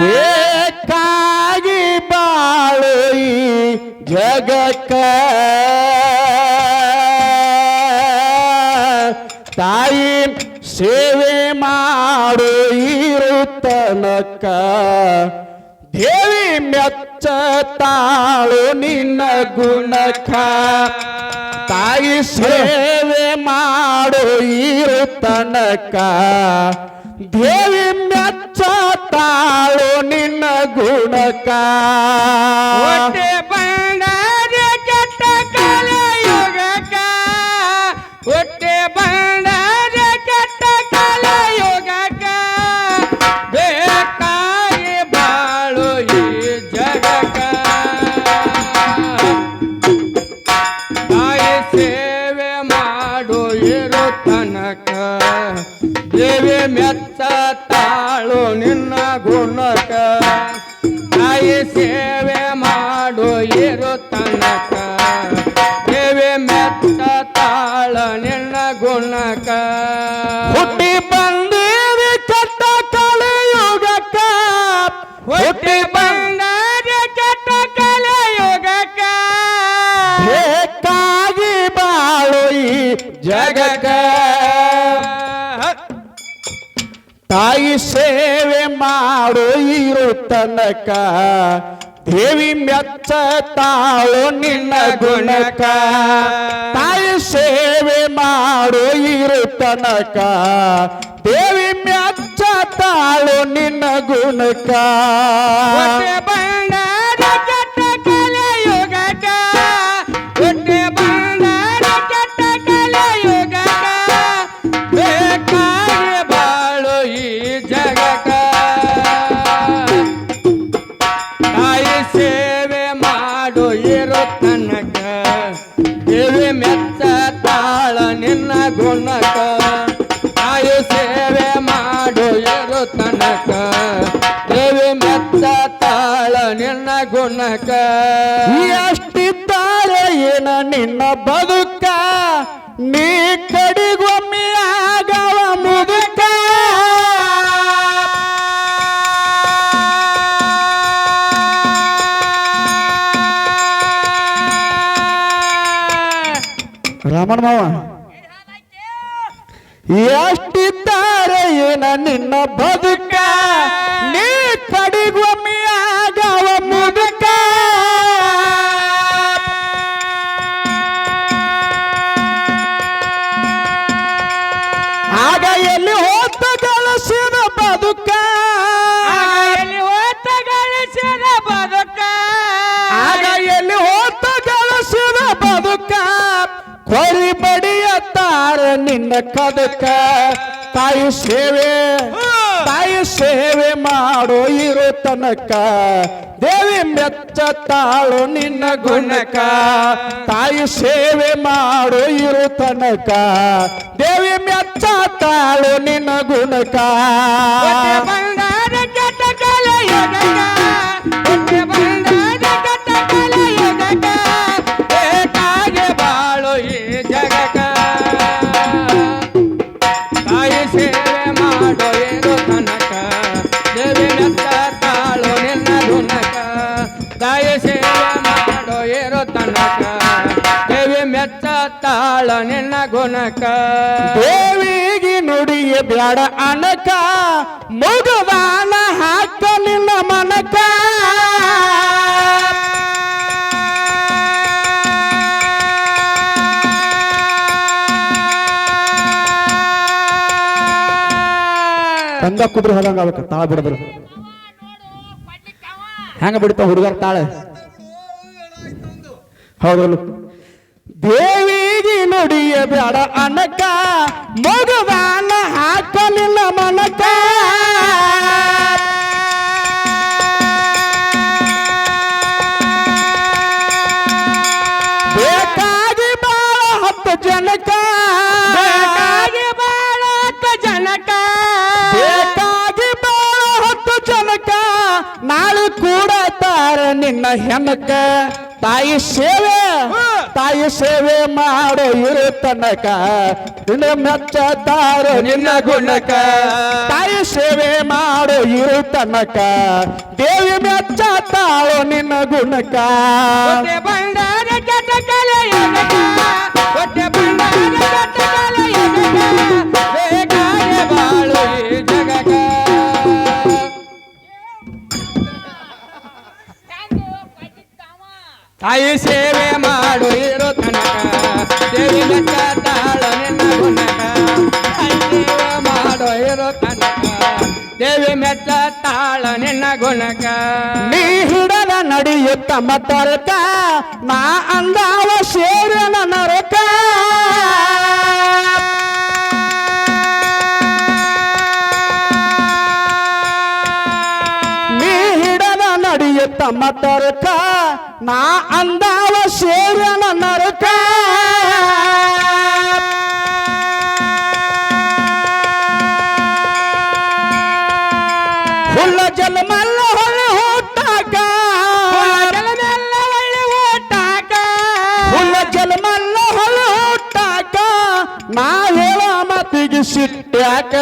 ಬೇಕಾಗಿ ಬಾಳು ಈ ಜಗಕ್ಕ ತಾಯಿ ಸೇವೆ ಮಾಡು ಇರುತ್ತನಕ್ಕ ದೇವಿ ಮೆಚ್ಚ ತಾಳು ನಿನ್ನ ಗುಣಕ ತಾಯಿ ಸೇವೆ ಮಾಡು ಇರುತ್ತನಕ ದೇವಿ ಮೆಚ್ಚ ತಾಳು ನಿನ್ನ ಗುಣಕ. ಹೊಟ್ಟೆ ಬಂಡಾರ ಕೆಟ್ಟ ಕಲಯುಗಕ್ಕ ಹೊಟ್ಟೆ ಬಂಡಾರ ಕೆಟ್ಟ ಕಲಯುಗಕ್ಕ ಬೇಕಾಗಿ ಬಾಳು ಈ ಜಗಕ. ತಾಯಿ ಸೇವೆ ಮಾಡು ಇರು ತನಕ. ದೇವಿ ಮೆಚ್ಚ ತಾಳು ನಿನ್ನ ಗುಣಕ. ತಾಯಿ ಸೇವೆ ಮಾಡು ಇರು ತನಕ. ದೇವಿ ಮೆಚ್ಚ ತಾಳ ನಿನ್ನ ಗುಣಕ. ಹುಟ್ಟಿ ಬಂದೇವಿ ಚಟ್ಟ ಕಲಿಯುಗಕ ಹುಟ್ಟಿ ತನಕ. ದೇವಿ ಮೆಚ್ಚ ತಾಳು ನಿನ್ನ ಗುಣಕ. ತಾಯಿ ಸೇವೆ ಮಾಡು ಇರು ತನಕ. ದೇವಿ ಮೆಚ್ಚ ತಾಳು ನಿನ್ನ ಗುಣಕ. ತನಕ ದೇವಿ ಮೆತ್ತ ತಾಳ ನಿನ್ನ ಗುಣಕ. ಎಷ್ಟಿದ್ದಾಳೆ ಏನ ನಿನ್ನ ಬದುಕ? ನೀ ಕಡಿಗೊಮ್ಮೆ ಆಗವ ಮುದುಕ. ರಾಮಣ್ಣ ಮಾವ ಎಷ್ಟಿದ್ದಾರೆ ಏನ ನಿನ್ನ ಬದುಕ? ನೀ ಪಡಿಗುವ ಮಿಯಾಗವ ಮುದುಕ? ಆಗ ಎಲ್ಲಿ ಹೋತ ಗಳಿಸಿದ ಬದುಕ? ಎಲ್ಲಿ ಹೋತ ಗಳಿಸಿದ ಬದುಕ? ಆಗ ಎಲ್ಲಿ ಹೋತ ಗಳಿಸಿದ ಬದುಕ? ಕೊರಿ ಬಡಿಯತ್ತಾರ ನಿನ್ನ ಕದಕ? ತಾಯಿ ಸೇವೆ ತಾಯಿ ಸೇವೆ ಮಾಡೋ ಇರೋ ತನಕ. ದೇವಿ ಮೆಚ್ಚ ತಾಳು ನಿನ್ನ ಗುಣಕ. ತಾಯಿ ಸೇವೆ ಮಾಡೋ ಇರೋ ತನಕ. ದೇವಿ ಮೆಚ್ಚ ತಾಳು ನಿನ್ನ ಗುಣಕ. ಹೊಟ್ಟೆ ಮೆಚ್ಚ ನೆನ್ನ ಗುಣಕ ದೇವಿಗೆ ನುಡಿಯ ಬ್ಯಾಡ ಅನಕ. ಮಗುವಾನ ಹಾಕ ನಿನ್ನ ಮನಕ. ತಂದ ಕುದ್ರ ಹೋದಂಗ ಆಗ್ಬೇಕ ತಾಳ ಬಿಡದ್ರು. ಹೆಂಗ ಬಿಡ್ತಾವ ಹುಡುಗರ ತಾಳ? ಹೌದಲ್ಲ ದೇವಿಗೆ ನುಡಿಯ ಬೇಡ ಅನಕ ಮಗುವಾನ ಹಾಕಲಿಲ್ಲ ಮನಕ ಬೇಕಾಗಿ ಬಾಳ ಹತ್ತು ಜನಕ. ಬೇಕಾಗಿ ಬಾಳ ಹತ್ತು ಜನಕ. ಬೇಕಾಗಿ ಬಾಳ ಹತ್ತು ಜನಕ. ನಾಳೆ ಕೂಡ ತಾರ ನಿನ್ನ ಹೆಣಕ ತಾಯಿ ಸೇವೆ. ತಾಯಿ ಸೇವೆ ಮಾಡೋ ಇರು ತನಕ. ನಿನ್ನ ಮೆಚ್ಚ ತಾರೋ ನಿನ್ನ ಗುಣಕ. ತಾಯಿ ಸೇವೆ ಮಾಡೋ ಇರು ತನಕ. ದೇವಿ ಮೆಚ್ಚ ತಾಳೋ ನಿನ್ನ ಗುಣಕ. ಬಂಡಾರ ಹೊಟ್ಟೆ ಬಂಡಾರ ಬಾಳು ತಾಯಿ ಸೇವೆ ಮಾಡು ಇರೋ ತನಕ. ದೇವಿ ಮೆಚ್ಚ ತಾಳ ನಿನ್ನ ಗುಣಕ. ತಾಯಿ ಸೇವೆ ಮಾಡು ಇರೋ ತನಕ. ದೇವಿ ಮೆಚ್ಚ ತಾಳ ನಿನ್ನ ಗುಣಕ. ನೀ ಹಿಡದ ನಡೆಯುತ್ತ ಮತ್ತೊರಕ. ನಾ ಅಂದಾವ ಸೇರನ ನರಕ. ನೀ ಹಿಡದ ನಡೆಯುತ್ತ ಮತ್ತರ್ಕ. ನಾ ಅಂದಾವ ಸೇರಿನ ನರಕ. ಹುಲ್ಲ ಜಲಮಲ್ಲ ಹೊಳ ಹುಟ್ಟಾಕ. ಜಲಮೆಲ್ಲ ಒಳ್ಳೆ ಓಟಾಕ ಹುಲ್ಲ ಜಲಮಲ್ಲ ಹೊಳ ಹುಟ್ಟಾಕ. ನಾ ಹೇಳ ಮತಿಗೆ ಸಿಟ್ಟ್ಯಾಕ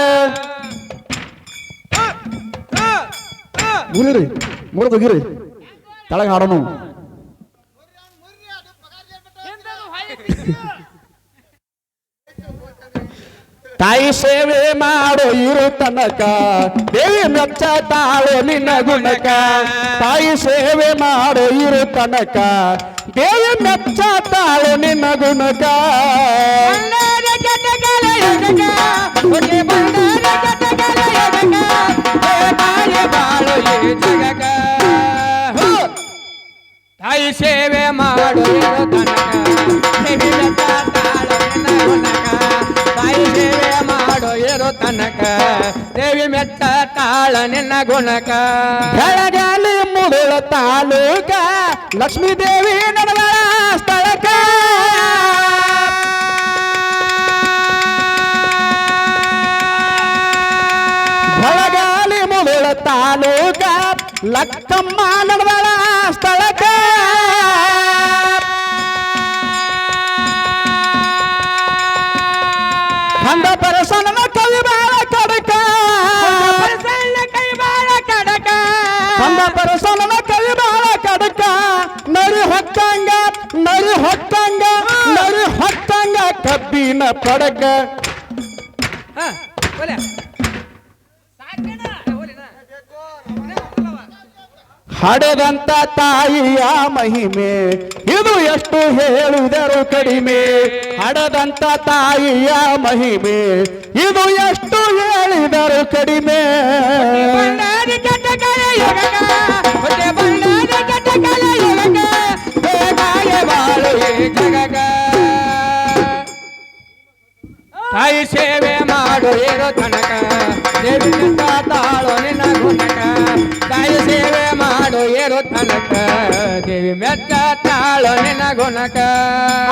ಮುಗಿರಿ ಮುರಿದೋಗಿರಿ ತಳಗ ಹಾಡೋನು. ತಾಯಿ ಸೇವೆ ಮಾಡೋ ಇರು ತನಕ. ದೇವಿ ಮೆಚ್ಚ ತಾಳೋ ನಿನ್ನ ಗುಣಕ. ತಾಯಿ ಸೇವೆ ಮಾಡೋ ಇರು ತನಕ. ದೇವಿ ಮೆಚ್ಚ ತಾಳೋ ನಿನ್ನ ಗುಣಕ. ತಾಯಿ ಸೇವೆ ಮಾಡೋ ಇರು ತನಕ. ತನಕ ದೇವಿ ಮೆಟ್ಟ ತಾಳ ನಿನ್ನ ಗುಣಕ. ಬೆಳಗಾಲಿ ಮುಡುಳ ತಾಲೂಕ, ಲಕ್ಷ್ಮೀ ದೇವಿ ನಡವಳ ಸ್ಥಳಕ. ಬೆಳಗಾಲಿ ಮುಡುಳ ತಾಲೂಕ, ಲಕ್ಕಮ್ಮ ನಡವಳ ಸ್ಥಳಕ. ಕಂದ ಪರಸನ ಕಬ್ಬಿನ ಪಡಕ ಹಾ, ಒಲೆ. ಹಡೆದಂತ ತಾಯಿಯ ಮಹಿಮೆ ಇದು ಎಷ್ಟು ಹೇಳಿದರು ಕಡಿಮೆ ಹಡದಂತ ತಾಯಿಯ ಮಹಿಮೆ ಇದು ಎಷ್ಟು ಹೇಳಿದರು ಕಡಿಮೆ ಬಣ್ಣಾದಿ ಕೆಟ್ಟ ತಾಯಿ ಸೇವೆ ಮಾಡು, ಏರೋ ತನಕ. ದೇವಿ ಮೆಚ್ಚ ತಾಳು, ನಿನ್ನ ಗುಣಕ. ತಾಯಿ ಸೇವೆ ಮಾಡು, ಏರೋ ತನಕ. ದೇವಿ ಮೆಚ್ಚ ತಾಳು, ನಿನ್ನ ಗುಣಕ.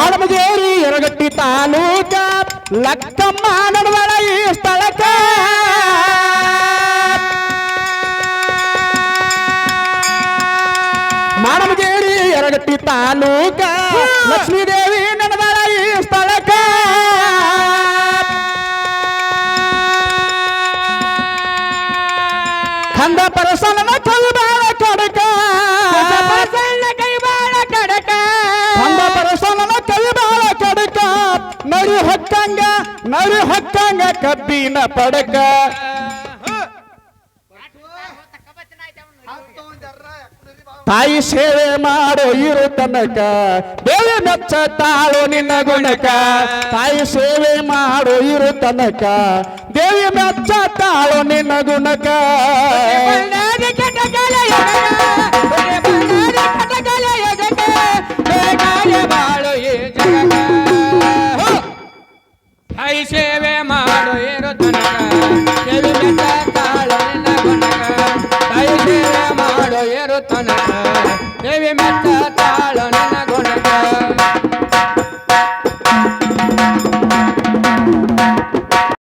ಆಡಮಗೇರಿ ಎರಗಟ್ಟಿ ತಾಲೂಕ, ಲಕ್ಕಮ್ಮ ನಡುವಳ ಈ ಸ್ಥಳಕ ಮಾನಮಗೇರಿ ಎರಗಟ್ಟಿ ತಾಲೂಕ, ಲಕ್ಷ್ಮೀದೇವಿ ಕಡಕ. ಸಣ್ಣ ಕೈ ಬಾಳ ಕಡಕ. ಕಂದ ಪರಸನ ಕಲ್ಬಾಳ ಕಡಕ. ನರಿ ಹೊಕ್ಕಂಗ ನರಿ ಹೊಕ್ಕಂಗ ಕಬ್ಬಿನ ಪಡಕ. ತಾಯಿ ಸೇವೆ ಮಾಡೋ ಇರು ತನಕ ದೇವಿ ಮೆಚ್ಚ ತಾಳು ನಿನ್ನ ಗುಣಕ. ತಾಯಿ ಸೇವೆ ಮಾಡೋ ಇರು ತನಕ ದೇವಿ ಮೆಚ್ಚ ತಾಳು ನಿನ್ನ ಗುಣಕ. ಬಾಳು! ತಾಯಿ ಸೇವೆ ಮಾಡು ಇರು ತನಕ ದೇವಿ ಮೆಚ್ಚ ತಾಳು ನಿನ್ನ ಗುಣಕ. ತಾಯಿ ಸೇವೆ ಮಾಡು ಇರು ತನಕ. ದೇವಿ ಮೆಚ್ಚ ತಾಳು